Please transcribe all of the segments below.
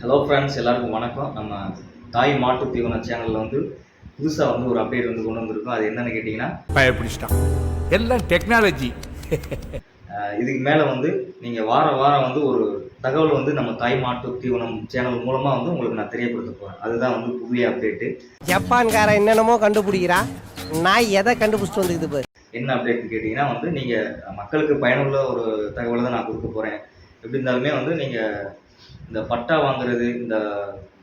Hello friends எல்லாருக்கும் வணக்கம். நம்ம தாய் மாட்டு தீவன சேனலில் வந்து புதுசாக வந்து ஒரு அப்டேட் வந்து கொண்டு வந்திருக்கோம். அது என்னன்னு கேட்டிங்கன்னா பயப்பிடிச்சிட்டான். எல்லாம் டெக்னாலஜி இதுக்கு மேலே வந்து நீங்கள் வாரம் வாரம் வந்து ஒரு தகவல் வந்து நம்ம தாய் மாட்டு தீவனம் சேனல் மூலமாக வந்து உங்களுக்கு நான் தெரியப்படுத்த போகிறேன் அதுதான் வந்து புதிய அப்டேட்டு ஜப்பான்காரன் என்னென்னமோ கண்டுபிடிக்கிறா நான் எதை கண்டுபிடிச்சிட்டு வந்துக்குது பாரு. என்ன அப்டேட்னு கேட்டிங்கன்னா வந்து நீங்கள் மக்களுக்கு பயனுள்ள ஒரு தகவலை தான் நான் கொடுக்க போகிறேன் எப்படி இருந்தாலுமே வந்து நீங்கள் இந்த பட்டா வாங்குறது இந்த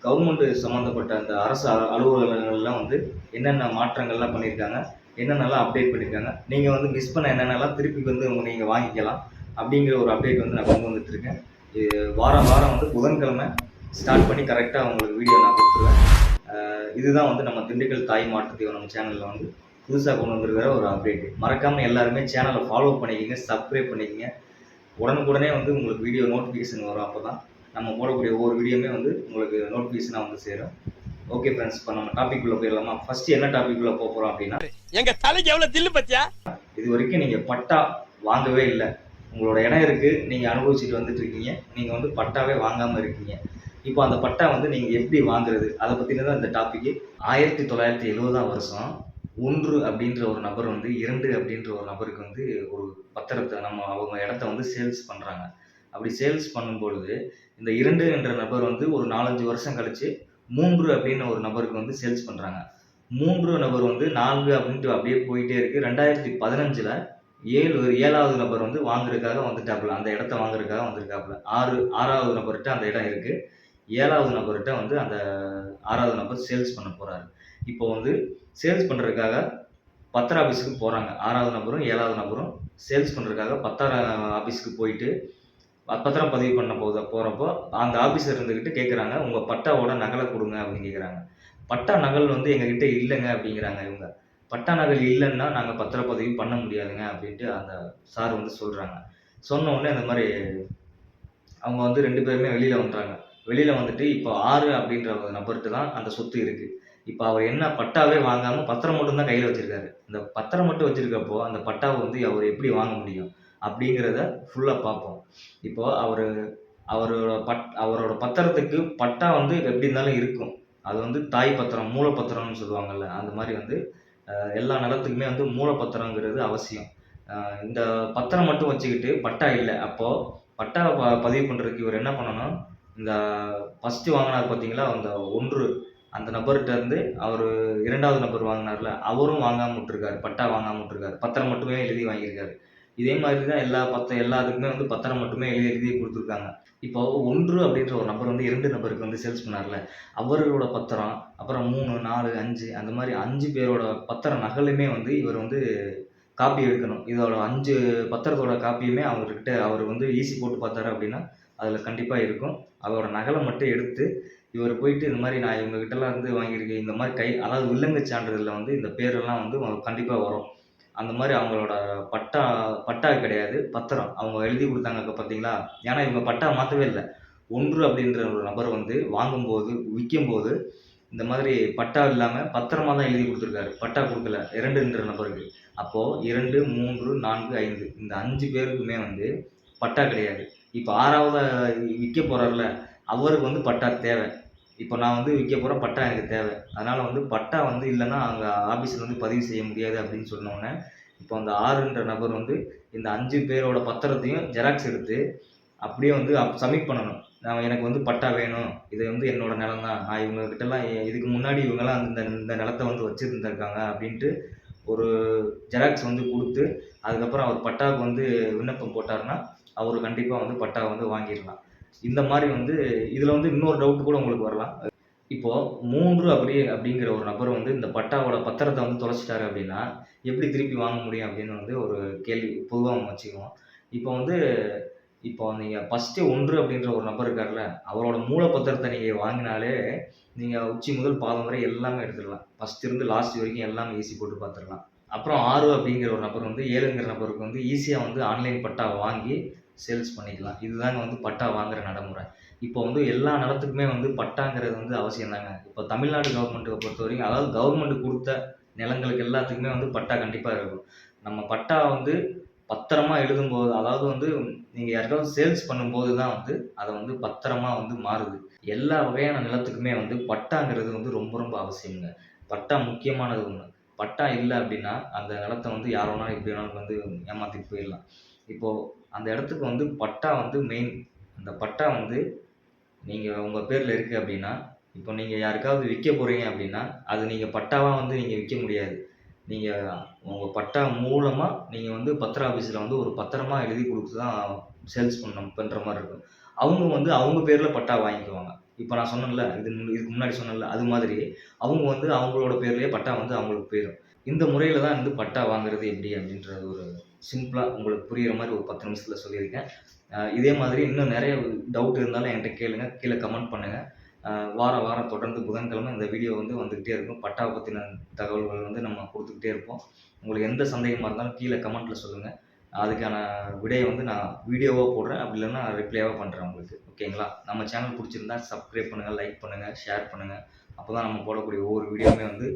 கவர்மெண்ட் சம்மந்தப்பட்ட அந்த அரசு அலுவலகங்கள்லாம் வந்து என்னென்ன மாற்றங்கள்லாம் பண்ணியிருக்காங்க என்னென்னலாம் அப்டேட் பண்ணியிருக்காங்க நீங்கள் வந்து மிஸ் பண்ண என்னென்னலாம் திருப்பி வந்து உங்கள் நீங்கள் வாங்கிக்கலாம் அப்படிங்கிற ஒரு அப்டேட் வந்து நான் கொண்டு வந்துட்டுருக்கேன். இது வாரம் வாரம் வந்து புதன்கிழமை ஸ்டார்ட் பண்ணி கரெக்டாக உங்களுக்கு வீடியோ நான் கொடுத்துருவேன். இதுதான் வந்து நம்ம திண்டுக்கல் தாய் மாட்டு நம்ம சேனலில் வந்து புதுசாக கொண்டு வந்திருக்கிற ஒரு அப்டேட் மறக்காமல் எல்லாருமே சேனலை ஃபாலோ பண்ணிக்கிங்க சப்ஸ்கிரைப் பண்ணிக்கிங்க. உடனுக்குடனே வந்து உங்களுக்கு வீடியோ நோட்டிஃபிகேஷன் வரும் அப்போ தான் நம்ம போடக்கூடிய ஒவ்வொரு வீடியோமே வந்து உங்களுக்கு நோட்டிஃபிகேஷனாக வந்து சேரும். ஓகே ஃப்ரெண்ட்ஸ் இப்போ நம்ம டாபிக் உள்ள போயிடலாமா? ஃபர்ஸ்ட் என்ன டாபிக் உள்ள போக போகிறோம் அப்படின்னா எங்க தலைக்கு எவ்வளவு தில்லு பத்தியா? இது வரைக்கும் நீங்கள் பட்டா வாங்கவே இல்லை. உங்களோட இடம் இருக்குது நீங்கள் அனுபவிச்சுட்டு வந்துட்டு இருக்கீங்க. நீங்கள் வந்து பட்டாவே வாங்காமல் இருக்கீங்க. இப்போ அந்த பட்டா வந்து நீங்கள் எப்படி வாங்குறது? அதை பற்றின தான் இந்த டாபிக் ஆயிரத்தி தொள்ளாயிரத்தி எழுபதாம் வருஷம் ஒன்று அப்படின்ற ஒரு நபர் வந்து இரண்டு அப்படின்ற ஒரு நபருக்கு வந்து ஒரு பத்திரத்தை நம்ம அவங்க இடத்த வந்து சேல்ஸ் பண்ணுறாங்க அப்படி சேல்ஸ் பண்ணும்பொழுது இந்த இரண்டு என்ற நபர் வந்து ஒரு நாலஞ்சு வருஷம் கழிச்சு மூன்று அப்படின்னு ஒரு நபருக்கு வந்து சேல்ஸ் பண்ணுறாங்க மூன்று நபர் வந்து நான்கு அப்படின்ட்டு அப்படியே போயிட்டே இருக்கு. ரெண்டாயிரத்தி பதினஞ்சில் ஏழு ஒரு ஏழாவது நபர் வந்து வாங்குறதுக்காக வந்துட்டாப்புல. அந்த இடத்த வாங்குறதுக்காக வந்திருக்காப்புல. ஆறு ஆறாவது நபர்கிட்ட அந்த இடம் இருக்கு. ஏழாவது நபர்கிட்ட வந்து அந்த ஆறாவது நபர் சேல்ஸ் பண்ண போறாரு. இப்போ வந்து சேல்ஸ் பண்ணுறதுக்காக பத்திர ஆஃபீஸுக்கு போகிறாங்க ஆறாவது நபரும் ஏழாவது நபரும் சேல்ஸ் பண்ணுறதுக்காக பத்தார ஆஃபீஸுக்கு போயிட்டு பத்திரம் பதிவு பண்ண போத போகிறப்போ அந்த ஆஃபீஸர் இருந்துக்கிட்டு கேட்குறாங்க உங்கள் பட்டாவோட நகலை கொடுங்க அப்படின்னு கேட்குறாங்க பட்டா நகல் வந்து எங்ககிட்ட இல்லைங்க அப்படிங்கிறாங்க இவங்க. பட்டா நகல் இல்லைன்னா நாங்கள் பத்திரப்பதிவு பண்ண முடியாதுங்க அப்படின்ட்டு அந்த சார் வந்து சொல்கிறாங்க சொன்ன உடனே அந்த மாதிரி அவங்க வந்து ரெண்டு பேருமே வெளியில் வந்துட்டாங்க. வெளியில் வந்துட்டு இப்போ ஆறு அப்படின்ற நபர்கிட்ட தான் அந்த சொத்து இருக்குது இப்போ அவர் என்ன பட்டாவே வாங்காமல் பத்திரம் மட்டும் தான் கையில் வச்சுருக்காரு. இந்த பத்திரம் மட்டும் வச்சுருக்கப்போ அந்த பட்டாவை வந்து அவர் எப்படி வாங்க முடியும்? அப்படிங்கிறத ஃபுல்லாக பார்ப்போம். இப்போ அவர் அவரோட பட் அவரோட பத்திரத்துக்கு பட்டா வந்து எப்படி இருந்தாலும் இருக்கும். அது வந்து தாய் பத்திரம் மூலப்பத்திரம்னு சொல்லுவாங்கல்ல அந்த மாதிரி வந்து எல்லா நிலத்துக்குமே வந்து மூலப்பத்திரங்கிறது அவசியம். இந்த பத்திரம் மட்டும் வச்சுக்கிட்டு பட்டா இல்லை. அப்போது பட்டா ப பதிவு பண்ணுறதுக்கு இவர் என்ன பண்ணணும்? இந்த ஃபஸ்ட்டு வாங்கினார் பார்த்தீங்களா அந்த ஒன்று அந்த நபர்கிட்ட இருந்து அவர் இரண்டாவது நபர் வாங்கினார்ல அவரும் வாங்காம விட்டுருக்காரு பட்டா வாங்காம விட்டுருக்காரு. பத்திரம் மட்டுமே எழுதி வாங்கியிருக்காரு. இதே மாதிரி தான் எல்லா பத்த எல்லாத்துக்குமே வந்து பத்திரம் மட்டுமே எழுதி எழுதி கொடுத்துருக்காங்க. இப்போ ஒன்று அப்படின்ற ஒரு நபர் வந்து இரண்டு நபருக்கு வந்து சேல்ஸ் பண்ணார்ல. அவர்களோட பத்திரம் அப்புறம் மூணு நாலு அஞ்சு அந்த மாதிரி அஞ்சு பேரோட பத்திர நகலுமே வந்து இவர் வந்து காப்பி எடுக்கணும். இதோட அஞ்சு பத்திரத்தோட காப்பியுமே அவர்கிட்ட அவர் வந்து ஈஸி போட்டு பார்த்தாரு அப்படின்னா அதில் கண்டிப்பாக இருக்கும். அதோட நகலை மட்டும் எடுத்து இவர் போயிட்டு இந்த மாதிரி நான் இவங்ககிட்டலாம் இருந்து வாங்கியிருக்கேன் இந்த மாதிரி கை அதாவது வில்லங்க சான்றிதழில் வந்து இந்த பேரெல்லாம் வந்து கண்டிப்பாக வரும். அந்த மாதிரி அவங்களோட பட்டா பட்டா கிடையாது பத்திரம். அவங்க எழுதி கொடுத்தாங்க இப்போ பார்த்தீங்களா ஏன்னா இவங்க பட்டா மாற்றவே இல்லை. ஒன்று அப்படின்ற ஒரு நபர் வந்து வாங்கும்போது விற்கும்போது இந்த மாதிரி பட்டா இல்லாமல் பத்திரமா தான் எழுதி கொடுத்துருக்காரு. பட்டா கொடுக்கல. இரண்டுன்ற நபருக்கு. அப்போது இரண்டு மூன்று நான்கு ஐந்து. இந்த அஞ்சு பேருக்குமே வந்து பட்டா கிடையாது. இப்போ ஆறாவது விற்க போகிறார்ல அவருக்கு வந்து பட்டா தேவை. இப்போ நான் வந்து விற்க போகிற பட்டா எனக்கு தேவை. அதனால் வந்து பட்டா வந்து இல்லைன்னா அங்கே ஆஃபீஸில் வந்து பதிவு செய்ய முடியாது அப்படின்னு சொன்னோடனே இப்போ அந்த ஆறுன்ற நபர் வந்து இந்த அஞ்சு பேரோட பத்திரத்தையும் ஜெராக்ஸ் எடுத்து அப்படியே வந்து அப் சப்மிட் பண்ணணும். நான் எனக்கு வந்து பட்டா வேணும். இது வந்து என்னோடய நிலம் தான் நான் இவங்ககிட்டலாம் இதுக்கு முன்னாடி இவங்கெல்லாம் அந்த இந்த நிலத்தை வந்து வச்சுருந்துருக்காங்க அப்படின்ட்டு ஒரு ஜெராக்ஸ் வந்து கொடுத்து அதுக்கப்புறம் அவர் பட்டாவுக்கு வந்து விண்ணப்பம் போட்டாருன்னா அவர் கண்டிப்பாக வந்து பட்டா வந்து வாங்கிடலாம். இந்த மாதிரி வந்து இதில் வந்து இன்னொரு டவுட் கூட உங்களுக்கு வரலாம். இப்போது மூன்று அப்படி அப்படிங்கிற ஒரு நபர் வந்து இந்த பட்டாவோட பத்திரத்தை வந்து தொலைச்சிட்டாரு அப்படின்னா எப்படி திருப்பி வாங்க முடியும் அப்படின்னு வந்து ஒரு கேள்வி பொதுவாக நம்ம வச்சுக்குவோம். இப்போ வந்து இப்போ நீங்கள் ஃபஸ்ட்டு ஒன்று அப்படின்ற ஒரு நபர் இருக்கார்ல அவரோட மூல பத்திரத்தை நீங்கள் வாங்கினாலே நீங்கள் உச்சி முதல் பாதம் வரை எல்லாமே எடுத்துடலாம். ஃபஸ்ட் இருந்து லாஸ்ட் வரைக்கும் எல்லாமே ஈஸி போட்டு பார்த்துடலாம் அப்புறம் ஆறு அப்படிங்கிற ஒரு நபர் வந்து ஏழுங்கிற நபருக்கு வந்து ஈஸியாக வந்து ஆன்லைன் பட்டா வாங்கி சேல்ஸ் பண்ணிக்கலாம். இதுதாங்க வந்து பட்டா வாங்குற நடைமுறை. இப்போ வந்து எல்லா நிலத்துக்குமே வந்து பட்டாங்கிறது வந்து அவசியம் தாங்க. இப்போ தமிழ்நாடு கவர்மெண்ட்டை பொறுத்த வரைக்கும் அதாவது கவர்மெண்ட் கொடுத்த நிலங்களுக்கு எல்லாத்துக்குமே வந்து பட்டா கண்டிப்பாக இருக்கும். நம்ம பட்டா வந்து பத்திரமா எழுதும்போது அதாவது வந்து நீங்கள் யாருக்காவது சேல்ஸ் பண்ணும்போது தான் வந்து அதை வந்து பத்திரமா வந்து மாறுது. எல்லா வகையான நிலத்துக்குமே வந்து பட்டாங்கிறது வந்து ரொம்ப ரொம்ப அவசியங்க பட்டா முக்கியமானது ஒன்று பட்டா இல்லை அப்படின்னா அந்த நிலத்தை வந்து யார் வேணாலும் எப்படி வேணாலும் வந்து ஏமாற்றிட்டு போயிடலாம். இப்போது அந்த இடத்துக்கு வந்து பட்டா வந்து மெயின் அந்த பட்டா வந்து நீங்கள் உங்கள் பேரில் இருக்குது அப்படின்னா இப்போ நீங்கள் யாருக்காவது விற்க போகிறீங்க அப்படின்னா அது நீங்கள் பட்டாவாக வந்து நீங்கள் விற்க முடியாது. நீங்கள் உங்கள் பட்டா மூலமாக நீங்கள் வந்து பத்திர ஆஃபீஸில் வந்து ஒரு பத்திரமா எழுதி கொடுத்து தான் சேல்ஸ் பண்ண பண்ணுற மாதிரி இருக்கும். அவங்க வந்து அவங்க பேரில் பட்டா வாங்கிக்குவாங்க. இப்போ நான் சொன்னேன்ல இது முன்- இதுக்கு முன்னாடி சொன்னேன்ல அது மாதிரி அவங்க வந்து அவங்களோட பேர்லேயே பட்டா வந்து அவங்களுக்கு போயிடும். இந்த முறையில் தான் வந்து பட்டா வாங்குறது எப்படி அப்படின்றது ஒரு சிம்பிளாக உங்களுக்கு புரிகிற மாதிரி ஒரு பத்து நிமிஷத்தில் சொல்லியிருக்கேன். இதே மாதிரி இன்னும் நிறைய டவுட் இருந்தாலும் என்கிட்ட கேளுங்க. கீழே கமெண்ட் பண்ணுங்கள் வாரம் வாரம் தொடர்ந்து புதன்கிழமை இந்த வீடியோ வந்து வந்துக்கிட்டே இருக்கும். பட்டா பற்றின தகவல்கள் வந்து நம்ம கொடுத்துக்கிட்டே இருப்போம். உங்களுக்கு எந்த சந்தேகமாக இருந்தாலும் கீழே கமெண்ட்டில் சொல்லுங்கள் அதுக்கான விடையை வந்து நான் வீடியோவாக போடுறேன். அப்படி இல்லைன்னா ரிப்ளைவாக பண்ணுறேன் உங்களுக்கு. ஓகேங்களா நம்ம சேனல் பிடிச்சிருந்தா சப்ஸ்கிரைப் பண்ணுங்கள் லைக் பண்ணுங்கள் ஷேர் பண்ணுங்கள் அப்போ தான் நம்ம போடக்கூடிய ஒவ்வொரு வீடியோவுமே வந்து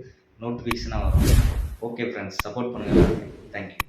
நோட்டிஃபிகேஷனாக வரும். ஓகே ஃப்ரெண்ட்ஸ் சப்போர்ட் பண்ணுங்கள் தேங்க்யூ